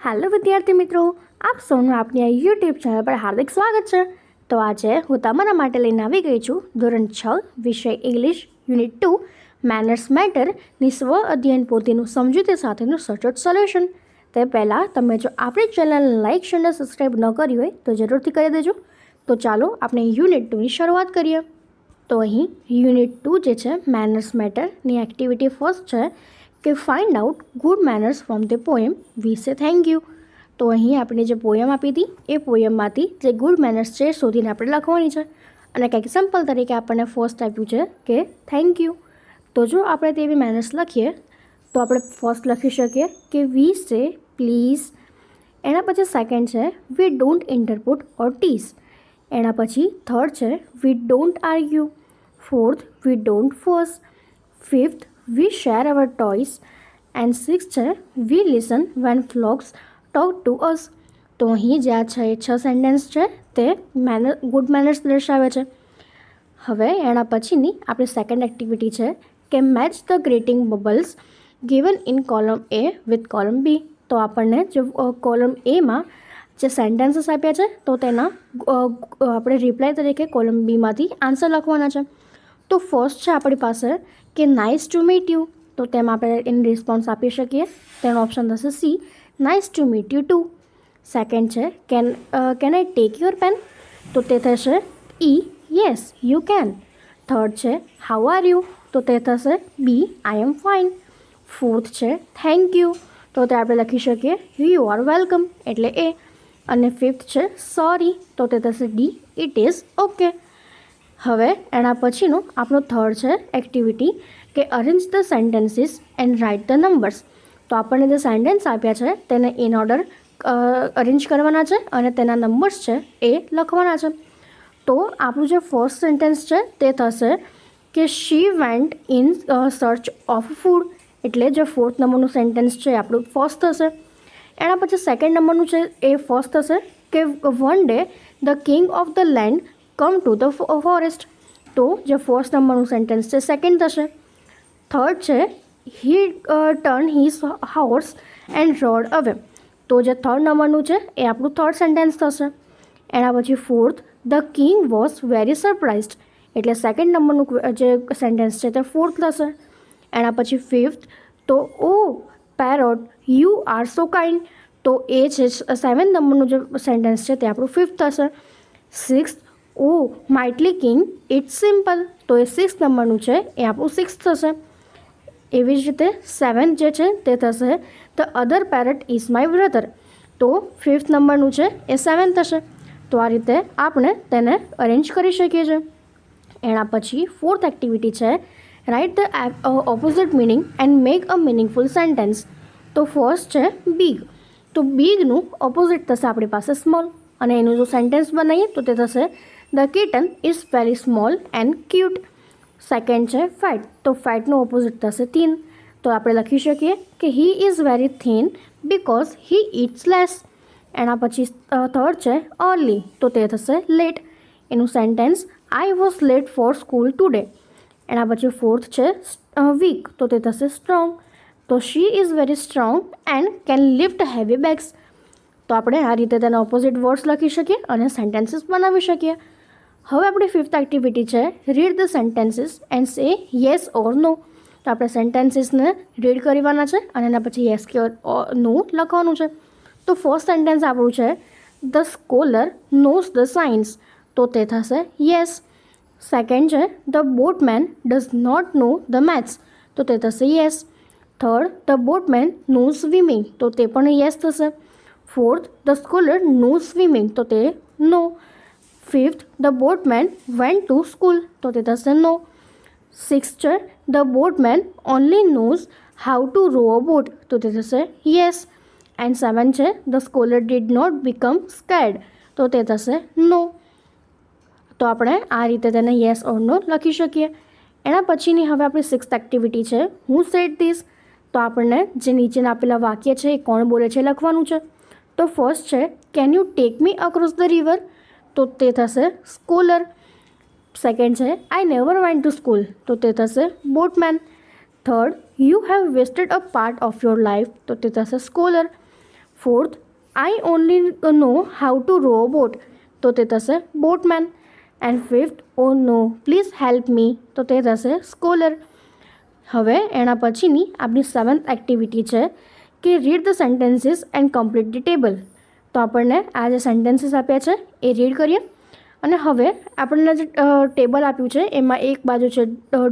Hello વિદ્યાર્થી મિત્રો, આપ સૌનું આપની આ યુટ્યુબ ચેનલ પર હાર્દિક સ્વાગત છે. તો આજે હું તમારા માટે લઈને આવી ગઈ છું ધોરણ છ, વિષય ઇંગ્લિશ, યુનિટ ટુ મેનર્સ મેટરની સ્વ અધ્યયન પોતેનું સમજૂતી સાથેનું સચોટ સોલ્યુશન તે પહેલાં તમે જો આપણી ચેનલને લાઇક શેર સબસ્ક્રાઈબ ન કરી હોય તો જરૂરથી કરી દેજો. તો ચાલો આપણે યુનિટ ટુની શરૂઆત કરીએ. તો અહીં યુનિટ ટુ જે છે મેનર્સ મેટરની એક્ટિવિટી ફર્સ્ટ છે. કે find out good manners from the poem say thank you તો અહીં આપણે જે પોયમ આપી હતી, એ પોયમમાંથી જે ગુડ મેનર્સ છે, શોધીને આપણે લખવાની છે. અને કંઈક એક્ઝામ્પલ તરીકે આપણને ફર્સ્ટ આપ્યું છે કે થેન્ક યુ તો જો આપણે તેવી મેનર્સ લખીએ, તો આપણે ફર્સ્ટ લખી શકીએ કે વી સે પ્લીઝ એના પછી સેકન્ડ છે વી ડોન્ટ ઇન્ટરપુટ ઓર ટીસ એના પછી થર્ડ છે we don't argue fourth we don't first fifth we share our toys and six છે we listen when talk to us તો અહીં જે આ છે, એ છ સેન્ટેન્સ છે. તે મેનર ગુડ મેનર્સ દર્શાવે છે. હવે એના પછીની આપણી સેકન્ડ એક્ટિવિટી છે કે match the greeting bubbles given in column A with column B તો આપણને જે કોલમ એમાં જે સેન્ટેન્સીસ આપ્યા છે, તો તેના આપણે રિપ્લાય તરીકે કોલમ બીમાંથી આન્સર લખવાના છે. તો ફર્સ્ટ છે આપણી પાસે કે નાઇસ ટુ મીટ યુ તો તેમાં આપણે એનો રિસ્પોન્સ આપી શકીએ. તેનો ઓપ્શન થશે C nice to meet you two second છે can can I take your pen તો તે થશે E yes you can third છે હાઉ આર યુ તો તે થશે B I am fine fourth છે થેન્ક યુ તો તે આપણે લખી શકીએ યુ આર વેલકમ એટલે એ અને ફિફ્થ છે સોરી તો તે થશે ડી ઇટ ઇઝ ઓકે હવે એના પછીનું આપણું થર્ડ છે એક્ટિવિટી કે arrange the sentences and write the numbers તો આપણને જે સેન્ટેન્સ આપ્યા છે તેને ઇન ઓર્ડર અરેન્જ કરવાના છે અને તેના નંબર્સ છે એ લખવાના છે. તો આપણું જે ફર્સ્ટ સેન્ટેન્સ છે તે થશે કે she went in search of food એટલે જે ફોર્થ નંબરનું સેન્ટેન્સ છે આપણું ફર્સ્ટ થશે. એના પછી સેકન્ડ નંબરનું છે એ ફર્સ્ટ થશે કે one day the king of the land come to the forest તો જે ફર્સ્ટ નંબરનું સેન્ટેન્સ છે સેકન્ડ થશે. થર્ડ છે he turn his horse and rode away તો જે થર્ડ નંબરનું છે, એ આપણું થર્ડ સેન્ટેન્સ થશે. એના પછી fourth the king was very surprised એટલે સેકન્ડ નંબરનું જે સેન્ટેન્સ છે, તે ફોર્થ થશે. એના પછી ફિફ્થ તો, ઓ parrot you are so kind તો એ છે સેવન નંબરનું જે સેન્ટેન્સ છે, તે આપણું ફિફ્થ થશે. Sixth oh, mighty king, it's simple. તો એ સિક્સ નંબરનું છે, એ આપણું સિક્સ થશે. એવી જ રીતે સેવન્થ જે છે, તે થશે. The other parrot is my brother તો ફિફ્થ નંબરનું છે, એ સેવન્થ થશે. તો આ રીતે આપણે તેને અરેન્જ કરી શકીએ છીએ. એના પછી ફોર્થ એક્ટિવિટી છે write the opposite meaning and make a meaningful sentence તો ફર્સ્ટ છે બિગ તો બિગનું ઓપોઝિટ થશે આપણી પાસે સ્મોલ અને એનું જો સેન્ટેન્સ બનાવીએ, તો તે થશે the kitten is very small and cute second છે ફેટ તો ફેટનું ઓપોઝિટ થશે થીન તો આપણે લખી શકીએ કે he is very thin because he eats less એના પછી થર્ડ છે અર્લી તો તે થશે લેટ એનું sentence I was late for school today એના પછી ફોર્થ છે વીક તો તે થશે સ્ટ્રોંગ તો she is very strong and can lift heavy bags તો આપણે આ રીતે તેના ઓપોઝિટ વર્ડ્સ લખી શકીએ અને સેન્ટેન્સીસ બનાવી શકીએ. હવે આપણી ફિફ્થ એક્ટિવિટી છે read the sentences and say yes or no તો આપણે સેન્ટેન્સીસને રીડ કરવાના છે અને એના પછી યસ કે નો લખવાનું છે. તો ફર્સ્ટ સેન્ટેન્સ આપણું છે the scholar knows the science તો તે થશે યસ સેકન્ડ છે the boatman does not know the maths તો તે થશે yes third the boatman know swimming તો તે પણ યસ થશે. Fourth the scholar know swimming તો તે no fifth the boatman went to school તો તે થશે no. Six the the only only knows how to a boat. તો તે થશે યસ એન્ડ સેવન છે the scholar did not become scared તો તે થશે નો તો આપણે આ રીતે તેને યસ ઓર નો લખી શકીએ. એના પછીની હવે આપણી સિક્સ્થ એક્ટિવિટી છે. હું સેટ ધીસ તો આપણને જે નીચેના આપેલા વાક્ય છે એ કોણ બોલે છે લખવાનું છે. તો ફર્સ્ટ છે can you take me across the river તો તે થશે સ્કોલર. સેકન્ડ છે I never went to school તો તે થશે boatman. Third you have wasted a part of your life તો તે થશે scholar. Fourth I only know how to row boat તો તે થશે boatman. And fifth oh no please help me તો તે થશે સ્કોલર. હવે એના પછીની આપણી સેવન્થ એક્ટિવિટી છે કે read the sentences and complete the table તો આપણને આ જે સેન્ટેન્સીસ આપ્યા છે, એ રીડ કરીએ. અને હવે આપણને જે ટેબલ આપ્યું છે, એમાં એક બાજુ છે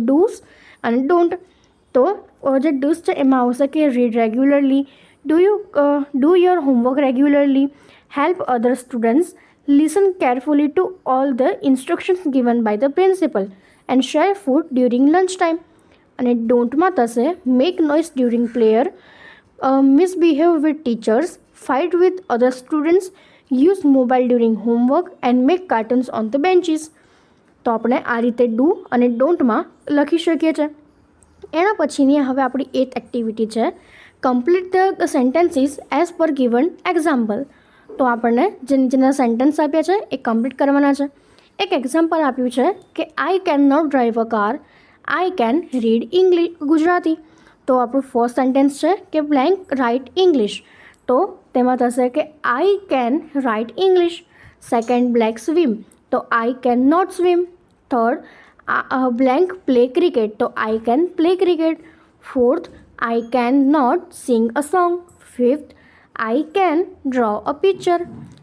ડૂસ અને ડોન્ટ તો જે ડૂસ છે, એમાં આવશે કે read regularly do you do your homework regularly help other students listen carefully to all the instructions given by the principal and share food during lunch time અને ડોન્ટમાં થશે make noise during prayer misbehave with teachers fight with other students use mobile during homework and make cartoons on the benches તો આપણે આ રીતે do અને ડોન્ટમાં લખી શકીએ છીએ. એના પછીની હવે આપણી એથ એક્ટિવિટી છે. Complete the sentences as per given example તો આપણને જે નીચેના સેન્ટેન્સ આપ્યા છે, એ કમ્પ્લીટ કરવાના છે. એક એક્ઝામ્પલ આપ્યું છે કે I can not drive a car I can read English Gujarati. તો આપણું ફર્સ્ટ સેન્ટેન્સ છે કે બ્લેન્ક રાઇટ ઇંગ્લિશ તો તેમાં થશે કે I can write English second blank swim તો I can not swim third blank play cricket તો I can play cricket fourth I can not sing a song fifth I can draw a picture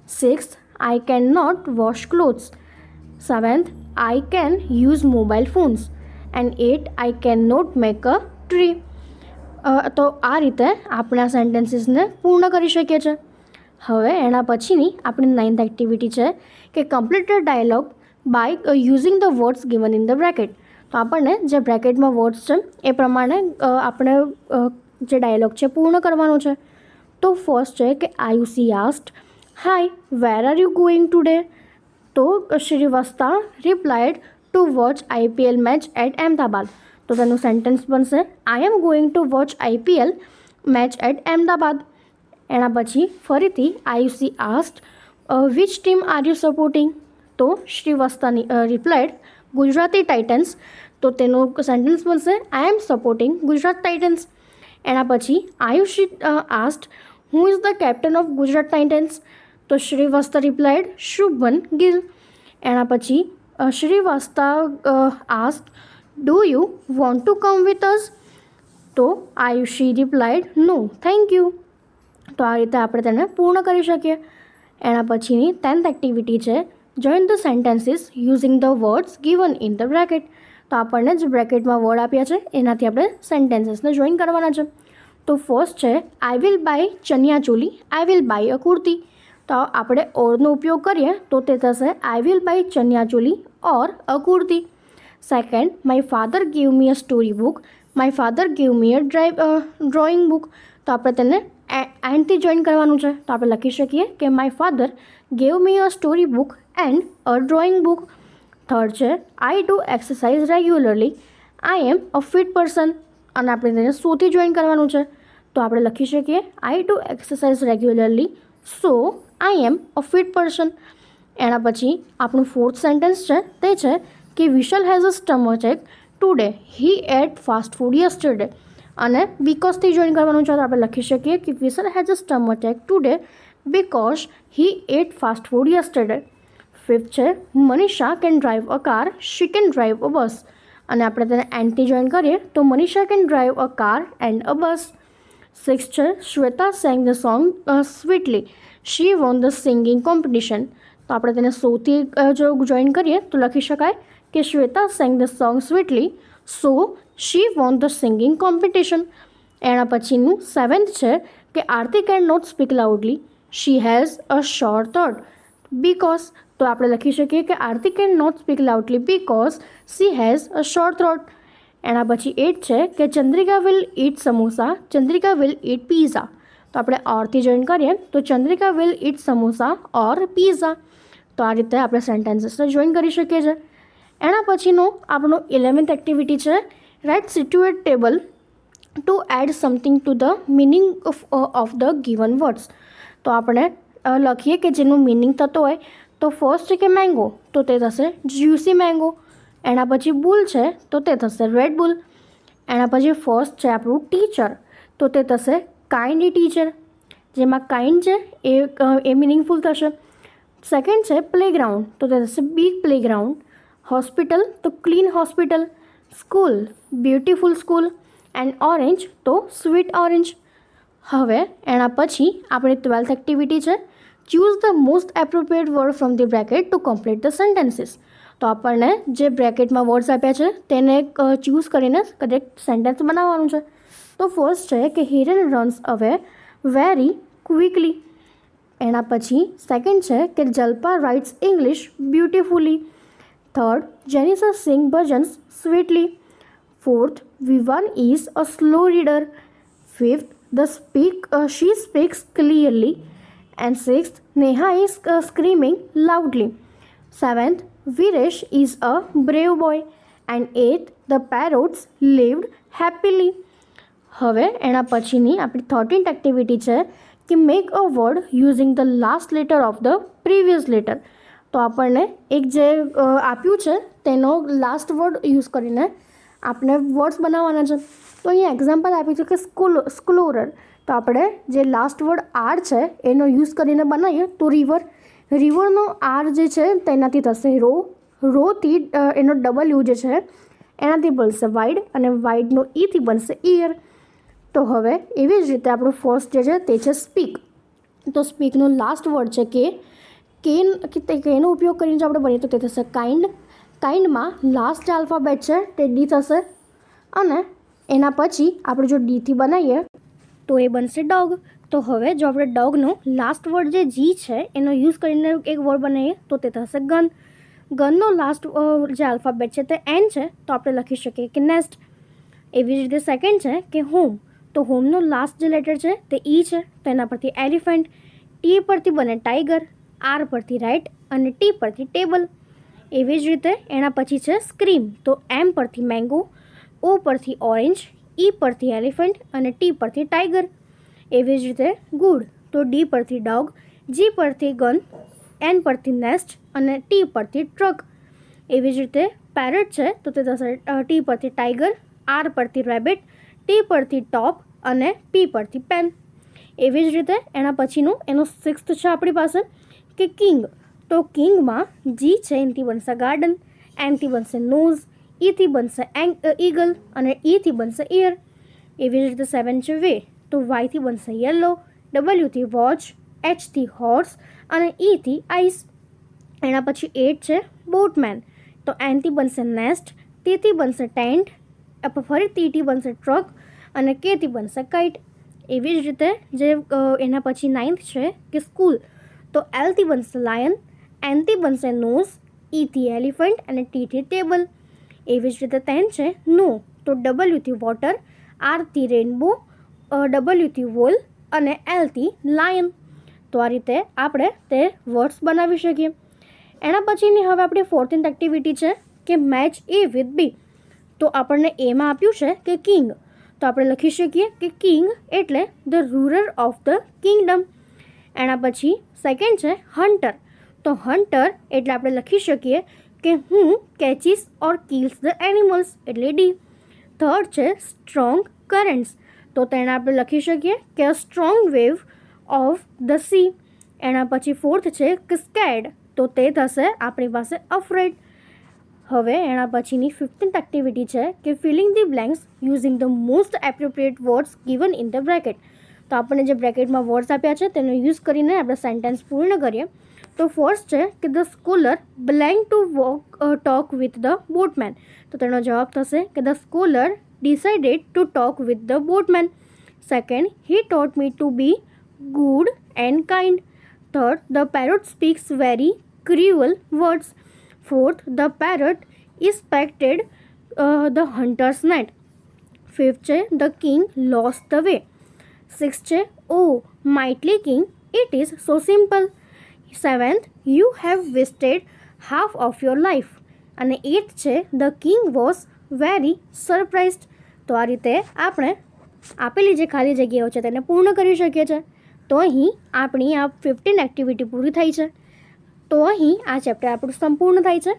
sixth I can not wash clothes seventh I can use mobile phones and eight I can not make a tree તો આ રીતે આપણે આ સેન્ટેન્સીસને પૂર્ણ કરી શકીએ છીએ. હવે એના પછીની આપણી નાઇન્થ એક્ટિવિટી છે કે complete dialogue by using the words given in the bracket તો આપણને જે બ્રેકેટમાં વર્ડ્સ છે, એ પ્રમાણે આપણે જે ડાયલોગ છે, પૂર્ણ કરવાનો છે. તો ફર્સ્ટ છે કે Ayushi asked hi where are you going today તો Shrivasta replied to watch IPL match at Ahmedabad તો તેનું સેન્ટેન્સ બનશે I am going to watch IPL match at Ahmedabad એના પછી ફરીથી Ayushi asked which team are you supporting તો શ્રીવાસ્તાની replied Gujarati Titans તો તેનું સેન્ટેન્સ બનશે I am supporting Gujarat Titans એના પછી Ayushi asked who is the captain of Gujarat Titans તો શ્રીવાસ્તા રિપ્લાઇડ શુભન ગિલ. એના પછી Shrivasta asked do you want to come with us તો Ayushi replied no thank you તો આ રીતે આપણે તેને પૂર્ણ કરી શકીએ. એના પછીની ટેન્થ એક્ટિવિટી છે join the sentences using the words given in the bracket તો આપણને જે બ્રેકેટમાં વર્ડ આપ્યા છે, એનાથી આપણે સેન્ટેન્સીસને જોઈન કરવાના છે. તો ફર્સ્ટ છે I will buy chaniya choli I will buy a kurti. તો આપણે ઓરનો ઉપયોગ કરીએ, તો તે થશે I will buy chaniya choli or a kurti. Second my father give me a story book my father give me a dry drawing book તો આપણે તેને એન્ડથી જોઈન કરવાનું છે. તો આપણે લખી શકીએ કે my father gave me a story book and a drawing book third છે I do exercise regularly I am a fit person અને આપણે તેને સોથી જોઈન કરવાનું છે. તો આપણે લખી શકીએ I do exercise regularly so I am a fit person એના પછી આપણું ફોર્થ સેન્ટેન્સ છે, તે છે કે Vishal has a stomach ache today he ate fast food yesterday અને બીકોઝથી જોઈન કરવાનું છે, તો આપણે લખી શકીએ કે Vishal has a stomach ache today because he ate fast food yesterday fifth છે, Manisha can drive a car she can drive a bus અને આપણે તેને એન્ડથી જોઈન કરીએ, તો Manisha can drive a car and a bus six છે, Shweta sang the song sweetly she won the singing competition તો આપણે તેને સૌથી જો જોઈન કરીએ, તો લખી શકાય કે Shweta sang the song sweetly, so she won the singing competition. એના પછીનું સેવન્થ છે કે Aarti can not speak loudly, she has a short thought. Because, તો આપણે લખી શકીએ કે Aarti can not speak loudly because she has a short throat એના પછી એટ છે કે Chandrika will eat samosa, Chandrika will eat pizza. તો આપણે ઓરથી જોઈન કરીએ, તો Chandrika will eat samosa or pizza. તો આ રીતે આપણે સેન્ટેન્સીસને જોઈન કરી શકીએ છીએ. એના પછીનો આપણો ઇલેવન્થ એક્ટિવિટી છે. Write suitable to add something to the meaning of of the given words તો આપણે લખીએ કે જેનું મિનિંગ થતો હોય, તો ફર્સ્ટ કે મેંગો તો તે થશે જ્યુસી મેંગો એના પછી બુલ છે, તો તે થશે રેડ બુલ એના પછી ફર્સ્ટ છે આપણું ટીચર તો તે થશે કાઇન્ડ ટીચર જેમાં કાઇન્ડ છે, એ એ મિનિંગફુલ થશે. સેકન્ડ છે પ્લેગ્રાઉન્ડ તો તે થશે બિગ પ્લેગ્રાઉન્ડ હોસ્પિટલ તો clean hospital, school beautiful school, and orange તો સ્વીટ ઓરેન્જ. હવે એના પછી આપણી ટ્વેલ્થ એક્ટિવિટી છે. Choose the most appropriate word from the bracket to complete the sentences તો આપણને જે બ્રેકેટમાં વર્ડ્સ આપ્યા છે, તેને ચૂઝ કરીને કરેક્ટ સેન્ટેન્સ બનાવવાનું છે. તો ફર્સ્ટ છે કે Hiran runs away very quickly એના પછી સેકન્ડ છે કે Jalpa writes English beautifully third Jenisa sing bhajans sweetly fourth Vivaan is a slow reader fifth the speak she speaks clearly and sixth Neha is screaming loudly seventh Viresh is a brave boy and eighth the parrots lived happily હવે એના પછીની આપણી thirteenth activity છે કે make a word using the last letter of the previous letter તો આપણને એક જે આપ્યું છે, તેનો લાસ્ટ વર્ડ યુઝ કરીને આપણે વર્ડ્સ બનાવવાના છે. તો અહીંયા એક્ઝામ્પલ આપ્યું છે કે સ્કૂલ સ્કલોરર તો આપણે જે લાસ્ટ વર્ડ આર છે, એનો યુઝ કરીને બનાવીએ તો રિવર રિવરનો આર જે છે, તેનાથી થશે રો રોથી એનો ડબલ યુ જે છે, એનાથી બનશે વાઇડ અને વાઇડનો ઈથી બનશે ઇયર તો હવે એવી જ રીતે આપણું ફર્સ્ટ જે છે, તે છે સ્પીક તો સ્પીકનો લાસ્ટ વર્ડ છે કે કેન કે તે કેનો ઉપયોગ કરીને જો આપણે બનીએ તો તે થશે કાઇન્ડ કાઇન્ડમાં લાસ્ટ આલ્ફાબેટ છે, તે ડી થશે. અને એના પછી આપણે જો ડીથી બનાવીએ, તો એ બનશે ડોગ તો હવે જો આપણે ડોગનો લાસ્ટ વર્ડ જે જી છે, એનો યુઝ કરીને એક વર્ડ બનાવીએ, તો તે થશે ગન ગનનો લાસ્ટ જે આલ્ફાબેટ છે તે એન છે, તો આપણે લખી શકીએ કે નેસ્ટ એવી જ રીતે સેકન્ડ છે કે હોમ તો હોમનો લાસ્ટ જે લેટર છે તે ઈ છે, તો એના પરથી એલિફન્ટ ટી પરથી બને ટાઈગર આર પરથી રાઇટ અને ટી પરથી ટેબલ. એવી જ રીતે એના પછી છે સ્ક્રીમ તો એમ પરથી મેંગો, ઓ પરથી ઓરેન્જ, ઈ પરથી એલિફન્ટ અને ટી પરથી ટાઈગર. એવી જ રીતે ગુડ. તો ડી પરથી ડોગ, જી પરથી ગન, એન પરથી નેસ્ટ અને ટી પરથી ટ્રક. એવી જ રીતે પેરેટ છે, તો તે ટી પરથી ટાઈગર, આર પરથી રેબિટ, ટી પરથી ટોપ અને પી પરથી પેન. એવી જ રીતે એના પછીનું, એનું સિક્સ્થ છે આપણી પાસે. કે કિંગ. તો કિંગમાં જી છે, એનથી બનશે ગાર્ડન, એનથી બનશે નોઝ, ઈથી બનશે ઈગલ અને ઈથી બનશે ઇયર એવી જ રીતે સેવન છે વે. તો વાયથી બનશે યલો, ડબલ્યુથી વોચ, એચથી હોર્સ અને ઈથી આઈસ. એના પછી એટ છે બોટમેન. તો એનથી બનશે નેસ્ટ ટીથી બનશે ટેન્ટ ફરી ટીથી બનશે ટ્રક અને કેથી બનશે કાઇટ. એવી જ રીતે જે એના પછી નાઇન્થ છે કે સ્કૂલ. તો એલથી બનશે લાયન એનથી બનશે નોઝ ઈથી એલિફન્ટ અને ટીથી ટેબલ એવી જ રીતે તેન છે નો. તો ડબલ્યુથી વોટર આરથી રેનબો ડબલ્યુથી વોલ અને એલથી લાયન તો આ રીતે આપણે તે વર્ડ્સ બનાવી શકીએ. એના પછીની હવે આપણી ફોર્ટીન્થ એક્ટિવિટી છે કે મેચ એ વિથ બી તો આપણને એમાં આપ્યું છે કે કિંગ તો આપણે લખી શકીએ કે કિંગ એટલે the ruler of the kingdom એના પછી સેકન્ડ છે હન્ટર તો હન્ટર એટલે આપણે લખી શકીએ કે who catches or kills the animals એટલે ડી થર્ડ છે સ્ટ્રોંગ કરન્ટ્સ તો તેને આપણે લખી શકીએ કે a strong wave of the sea એના પછી ફોર્થ છે કે સ્કેડ તો તે થશે આપણી પાસે અફ્રેડ હવે એના પછીની ફિફ્ટીન્થ એક્ટિવિટી છે કે filling the blanks using the most appropriate words given in the bracket તો આપણને જે બ્રેકેટમાં વર્ડ્સ આપ્યા છે તેનો યુઝ કરીને આપણે સેન્ટેન્સ પૂર્ણ કરીએ. તો ફર્સ્ટ છે કે the scholar blank to walk talk with the boatman તો તેનો જવાબ થશે કે the scholar decided to talk with the boatman second he taught me to be good and kind third the parrot speaks very cruel words fourth the parrot inspected the hunter's net fifth છે the king lost the way six છે ઓ mighty king it is so simple seventh you have wasted half of your life અને eighth છે the king was very surprised તો આ રીતે આપણે આપેલી જે ખાલી જગ્યાઓ છે તેને પૂર્ણ કરી શકીએ છીએ. તો અહીં આપણી આ ફિફ્ટીન એક્ટિવિટી પૂરી થઈ છે. તો અહીં આ ચેપ્ટર આપણું સંપૂર્ણ થાય છે.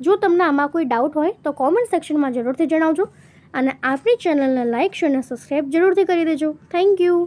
જો તમને આમાં કોઈ ડાઉટ હોય તો કોમેન્ટ સેક્શનમાં જરૂરથી જણાવજો. અને આપણી ચેનલને લાઇક શેર અને સબસ્ક્રાઈબ જરૂરથી કરી દેજો. Thank you.